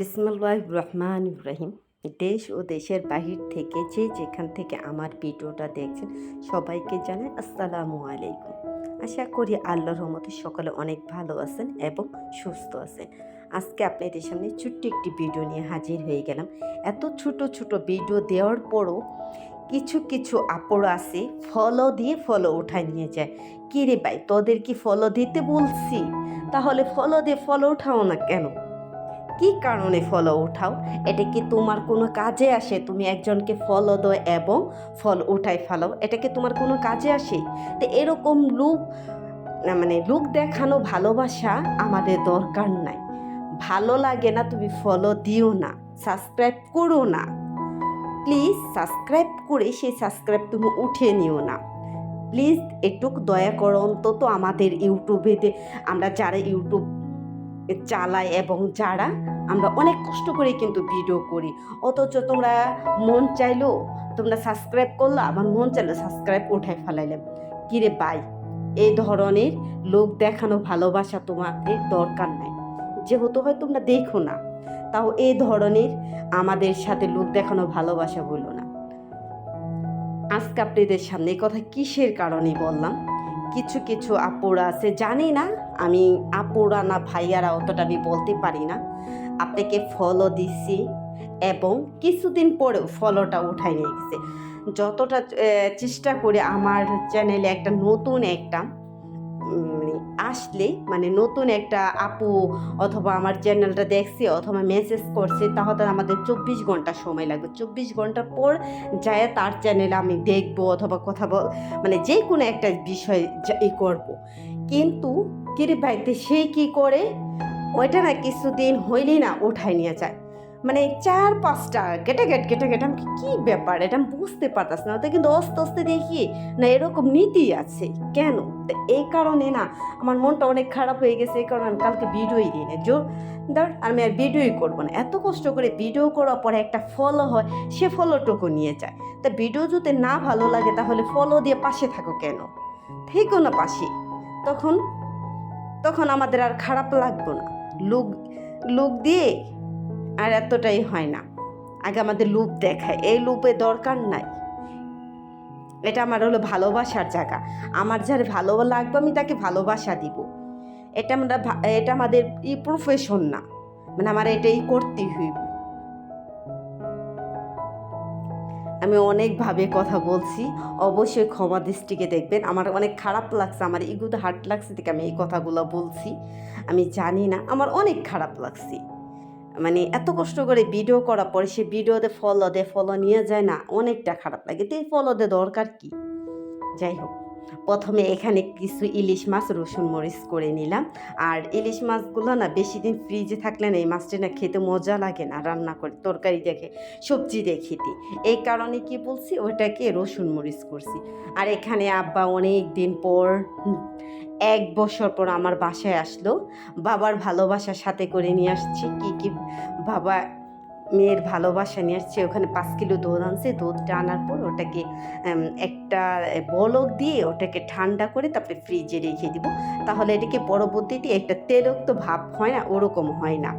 বিসমুল্লাহ রহমান ইব্রাহিম দেশ ও দেশের বাহির থেকে যে যেখান থেকে আমার ভিডিওটা দেখছেন, সবাইকে জানাই আসসালামু আলাইকুম। আশা করি আল্লাহর রহমতে সকলে অনেক ভালো আছেন এবং সুস্থ আছেন। আজকে আপনাদের সামনে ছোট্ট একটি ভিডিও নিয়ে হাজির হয়ে গেলাম। এত ছোট ছোট ভিডিও দেওয়ার পরও কিছু কিছু আপড় আছে ফলো দিয়ে ফলো উঠায় নিয়ে যায়। কি রে ভাই, তোদের কি ফলো দিতে বলছি? তাহলে ফলো দিয়ে ফলো উঠাও না কেন? কি কারণে ফলো উঠাও? এটা কি তোমার কোনো কাজে আসে? তুমি একজনকে ফলো দাও এবং ফল উঠাই ফেলাও এটা কি তোমার কোনো কাজে আসে? তো এরকম লুক মানে লুক দেখানো ভালোবাসা আমাদের দরকার নাই। ভালো লাগে না, তুমি ফলো দিও না সাবস্ক্রাইব করো না। প্লিজ সাবস্ক্রাইব করে সেই সাবস্ক্রাইব তুমি উঠিয়ে নিও না। প্লিজ একটু দয়া করো অন্তত আমাদের ইউটিউবেতে আমরা যারা ইউটিউব চালাই এবং যারা আমরা অনেক কষ্ট করে কিন্তু ভিডিও করি। অথচ তোমরা মন চাইলো, তোমরা সাবস্ক্রাইব করল, আমার মন চাইলো সাবস্ক্রাইব উঠাই ফেলাইলাম। কিরে বাই এই ধরনের লোক দেখানো ভালোবাসা তোমাদের দরকার নাই। যেহেতু হয় তোমরা দেখো না, তাও এই ধরনের আমাদের সাথে লোক দেখানো ভালোবাসা বলো না। আজকে আপনাদের সামনে কথা কিসের কারণে বললাম? কিছু কিছু আপুরা আছে। জানি না, আমি আপুরা না ভাইয়ারা অতটা আমি বলতে পারি না। আপনাকে ফলো দিছি এবং কিছুদিন পরেও ফলোটা উঠাই নিয়ে গেছে। যতটা চেষ্টা করে আমার চ্যানেলে একটা নতুন একটা মানে আসলে মানে নতুন একটা আপু অথবা আমার চ্যানেলটা দেখছে অথবা মেসেজ করছে, তাহলে আমাদের চব্বিশ ঘণ্টা সময় লাগবে। চব্বিশ ঘণ্টা পর যায় তার চ্যানেলে আমি দেখব অথবা কথা বল মানে যে কোনো একটা বিষয় ই করব। কিন্তু কিরে ভাইতে সে কি করে? ওইটা না কিছুদিন হইলেই না ওঠাই নিয়ে যায়। মানে চার পাঁচটা, গেটে গেট গেটে গেট, আমি কি ব্যাপার? এটা আমি বুঝতে পারতাস না। ওটা কিন্তু আস্তে আস্তে দেখি না এরকম নীতি আছে। কেন? তো এই কারণে না, আমার মনটা অনেক খারাপ হয়ে গেছে। এই কারণে আমি কালকে ভিডিওই দিই না জোর, ধর আমি আর ভিডিওই করব না। এত কষ্ট করে ভিডিও করার পরে একটা ফলো হয়, সে ফলোটুকু নিয়ে যায়। তা ভিডিও যদি না ভালো লাগে, তাহলে ফলো দিয়ে পাশে থাকো কেন? থেকো না পাশে। তখন তখন আমাদের আর খারাপ লাগতো না। লোক লোক দিয়ে আর এতটাই হয় না। আগে আমাদের লুপ দেখায়। এই লুপে দরকার নাই। এটা আমার হলো ভালোবাসার জায়গা। আমার যার ভালো লাগবে, আমি তাকে ভালোবাসা দিব। এটা আমরা এটা আমাদের ই প্রফেশন না। মানে আমার এটাই করতেই হইব। আমি অনেকভাবে কথা বলছি। অবশ্যই ক্ষমা দৃষ্টিকে দেখবেন। আমার অনেক খারাপ লাগছে। আমার ইগুতে হার্ট লাগছে থেকে আমি এই কথাগুলো বলছি। আমি জানি না। আমার অনেক খারাপ লাগছে। মানে এত কষ্ট করে ভিডিও করার পরে সে ভিডিওতে ফলো দে ফলো নিয়ে যায় না, অনেকটা খারাপ লাগে। তো এই ফলো দে দরকার কি? যাই হোক। প্রথমে এখানে কিছু ইলিশ মাছ, রসুন, মরিচ করে নিলাম। আর ইলিশ মাছগুলো না বেশি দিন ফ্রিজে থাকলে না এই মাছটা না খেতে মজা লাগে না রান্না করে, তরকারি দেখে, সবজি দিয়ে খেতে। এই কারণে কি বলছি, ওটাকে রসুন, মরিচ করছি। আর এখানে আব্বা অনেক দিন পর এক বছর পর আমার বাসায় আসলো। বাবার ভালোবাসার সাথে করে নিয়ে আসছি। কি কি বাবা মেয়ের ভালোবাসা নিয়ে আসছে, ওখানে পাঁচ কিলো দুধ আনছে দুধটা আনার পর ওটাকে একটা বলক দিয়ে ওটাকে ঠান্ডা করে তারপরে ফ্রিজে রেখে দিব। তাহলে এটাকে পরবর্তীতে একটা তেলক্ত ভাব হয় না, ওরকম হয় না।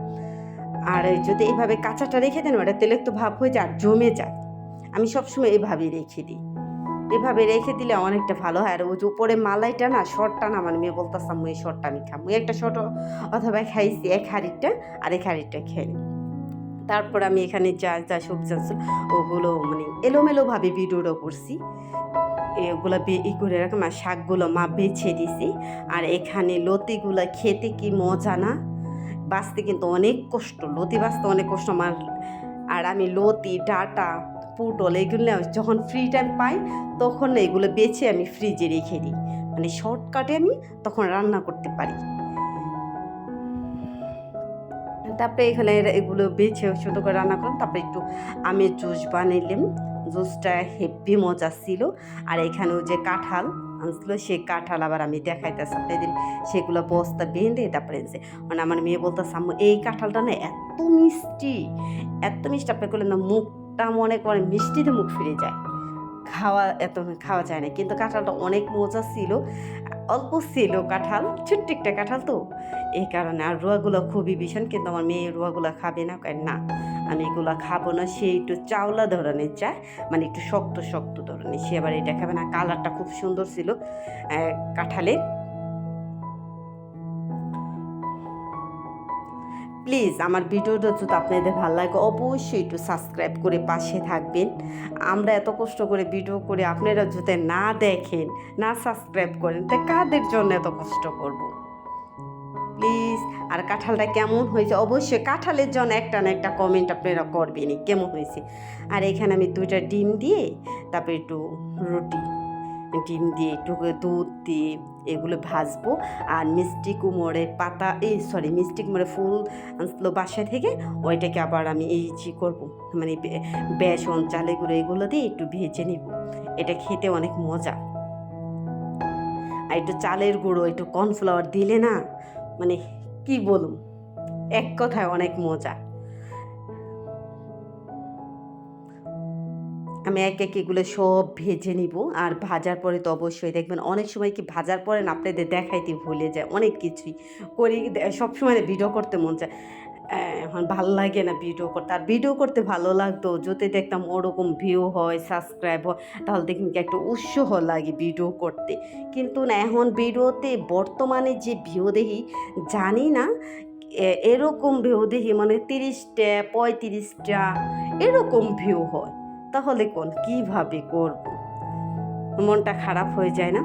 আর যদি এইভাবে কাঁচাটা রেখে দেন, ওটা তেলক্ত ভাব হয়ে যায় আর জমে যায়। আমি সবসময় এভাবেই রেখে দিই। এভাবে রেখে দিলে অনেকটা ভালো হয়। আর ওই যে উপরে মালাইটা না, শর্টটা না, আমার মেয়ে বলতাম এই শর্টটা আমি খাব। একটা শর্ট অথবা খাইছি, এক হাড়িটা আর এক হাড়িটা খেয়ে নিই। তারপর আমি এখানে যা যা সবজি ওগুলো মানে এলোমেলোভাবে ভিডিওটা করছি। এগুলো ই করে রাখলাম আর শাকগুলো মা বেছে দিছি। আর এখানে লতিগুলো খেতে কি মজা না? বাঁচতে কিন্তু অনেক কষ্ট। লতি বাঁচতে অনেক কষ্ট আমার। আর আমি লতি, ডাটা, পুটল এগুলো যখন ফ্রি টাইম পাই, তখন এগুলো বেছে আমি ফ্রিজে রেখে দিই। মানে শর্টকাটে আমি তখন রান্না করতে পারি। তারপরে এখানে এগুলো বেছে ছোটো করে রান্না করলাম। তারপরে একটু আমের জুস বানাইলাম জুসটা হেভি মজা ছিল। আর এখানেও যে কাঁঠাল আনছিল, সেই কাঁঠাল আবার আমি দেখাইতেছি আপনাদের। সেগুলো বস্তা বেঁধে তারপরে যে মানে আমার মেয়ে বলতেছে, আম্মু, এই কাঁঠালটা না এত মিষ্টি এত মিষ্টি। আপনি করলেন না, মুখটা মনে করেন মিষ্টিতে মুখ ফিরে যায়। খাওয়া এত খাওয়া যায় না। কিন্তু কাঁঠালটা অনেক মজা ছিল। অল্প ছিল কাঁঠাল, ছোট্ট একটা কাঁঠাল তো। এই কারণে আর রুয়াগুলো খুবই ভীষণ, কিন্তু আমার মেয়ে রুয়াগুলো খাবে না কেন না, আমি এগুলো খাব না, সে একটু চাওলা ধরনের চায় মানে একটু শক্ত শক্ত ধরনের। সে আবার এটা খাবে না, কালারটা খুব সুন্দর ছিল কাঁঠালের। প্লিজ আমার ভিডিওটা যদি আপনাদের ভালো লাগে, অবশ্যই একটু সাবস্ক্রাইব করে পাশে থাকবেন। আমরা এত কষ্ট করে ভিডিও করে আপনারা যদি না দেখেন, না সাবস্ক্রাইব করেন, তা কাদের জন্য এত কষ্ট করব? প্লিজ, আর কাঁঠালটা কেমন হয়েছে? অবশ্যই কাঁঠালের জন্য একটা না একটা কমেন্ট আপনারা করবেনই, কেমন হয়েছে? আর এখানে আমি দুইটা ডিম দিয়ে, তারপরে একটু রুটি, ডিম দিয়ে একটু দুধ দিয়ে এগুলো ভাজবো। আর মিষ্টি কুমড়ের পাতা এই সরি মিষ্টি কুমড়ের ফুল আনছিল বাসায় থেকে, ওইটাকে আবার আমি এই যে করব মানে বেসন চালে গুঁড়ো এগুলো দিয়ে একটু ভেজে নিব। এটা খেতে অনেক মজা। আর একটু চালের গুঁড়ো, একটু কর্নফ্লাওয়ার দিলে না মানে কি বলুন এক কথায় অনেক মজা। আমি এক এক এগুলো সব ভেজে নিব। আর ভাজার পরে তো অবশ্যই দেখবেন অনেক সময় কি ভাজার পরে না আপনাদের দেখাইতে ভুলে যায় অনেক কিছুই। করি সবসময় ভিডিও করতে মন চায়। এখন ভালো লাগে না ভিডিও করতে। আর ভিডিও করতে ভালো লাগতো, যদি দেখতাম ওরকম ভিউ হয় সাবস্ক্রাইব হয়, তাহলে দেখুন কি একটা উৎসাহ লাগে ভিডিও করতে। কিন্তু না, এখন ভিডিওতে বর্তমানে যে ভিউ দেখি জানি না এরকম ভিউ দেখি মানে তিরিশটা, পঁয়ত্রিশটা, এরকম ভিউ হয়। তাহলে কোন? কীভাবে করব? মনটা খারাপ হয়ে যায় না?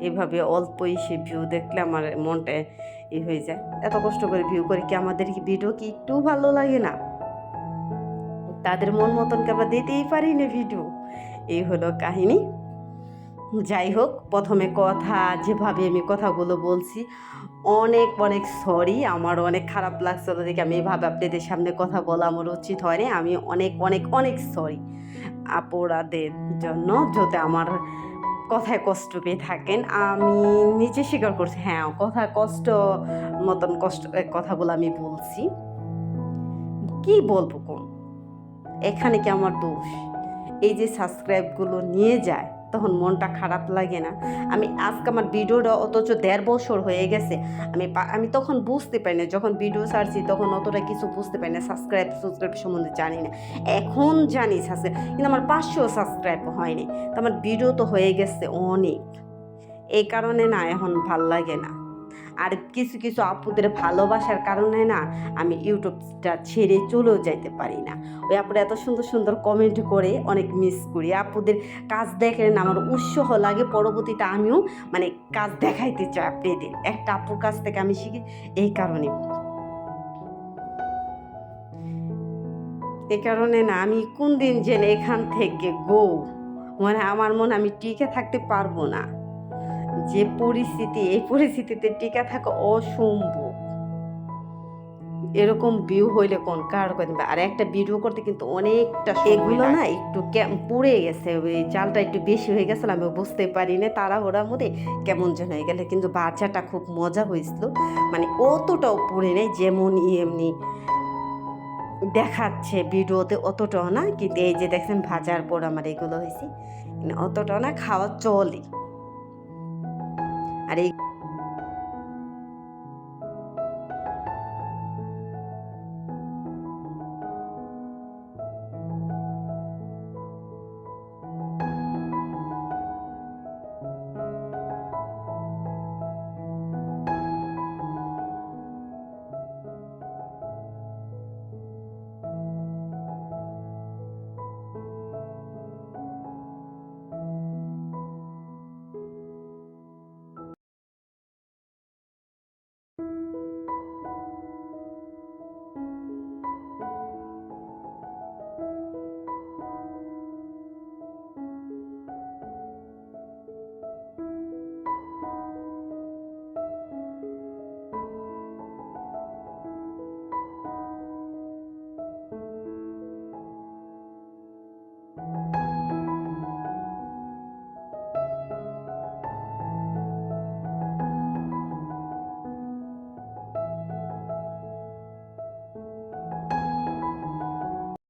এভাবে অল্পই সে ভিউ দেখলে আমার মনটা ই হয়ে যায়। এত কষ্ট করে ভিউ করে কি আমাদের কি ভিডিও কি একটু ভালো লাগে না? তাদের মন মতনকে আমরা দিতেই পারি না ভিডিও এই হলো কাহিনী। যাই হোক প্রথমে কথা, যেভাবে আমি কথাগুলো বলছি, অনেক অনেক সরি আমার অনেক খারাপ লাগছিল দেখে আমি এভাবে আপনাদের সামনে কথা বলা আমার উচিত হয়নি। আমি অনেক অনেক অনেক সরি অপরাধের জন্য। যাতে আমার কথায় কষ্ট পেয়ে থাকেন, আমি নিজে স্বীকার করছি হ্যাঁ কথা কষ্ট, মতন কষ্ট কথাগুলো আমি বলছি। কি বলব কোন? এখানে কি আমার দোষ? এই যে সাবস্ক্রাইবগুলো নিয়ে যায় তখন মনটা খারাপ লাগে না। আমি আজকে আমার ভিডিওটা অথচ দেড় বছর হয়ে গেছে। আমি আমি তখন বুঝতে পারি না, যখন ভিডিও ছাড়ছি তখন অতটা কিছু বুঝতে পারি না সাবস্ক্রাইব সাবস্ক্রাইব সম্বন্ধে জানি না। এখন জানি সাবস্ক্রাইব কিন্তু আমার পাঁচশো সাবস্ক্রাইব হয়নি। তো আমার ভিডিও তো হয়ে গেছে অনেক। এই কারণে না, এখন ভালো লাগে না। আর কিছু কিছু আপুদের ভালোবাসার কারণে না, আমি ইউটিউবটা ছেড়ে চলেও যাইতে পারি না। ওই আপুরা এত সুন্দর সুন্দর কমেন্ট করে, অনেক মিস করি। আপুদের কাজ দেখে না আমার উৎসাহ লাগে, পরবর্তীতে আমিও মানে কাজ দেখাইতে চাই আপনাদের। একটা আপুর কাছ থেকে আমি শিখি, এই কারণে। এ কারণে না, আমি কোন দিন জেনে এখান থেকে গো মানে আমার মনে আমি টিকে থাকতে পারব না। যে পরিস্থিতি এই পরিস্থিতিতে টিকে থাকা অসম্ভব। এরকম ভিউ হইলে কোন কার আর একটা ভিডিও করতে কিন্তু অনেকটা এগুলো না একটু পুড়ে গেছে। ওই চালটা একটু বেশি হয়ে গেছিল আমি বুঝতে পারি না তারা ওরার মধ্যে কেমন যেন হয়ে গেলে। কিন্তু বাচ্চাটা খুব মজা হয়েছিল। মানে অতটাও পুড়ে নেই যেমন এমনি দেখাচ্ছে ভিডিওতে অতটাও না। কিন্তু এই যে দেখছেন ভাজার পর আমার এগুলো হয়েছে। অতটাও না খাওয়া চলে। আর এই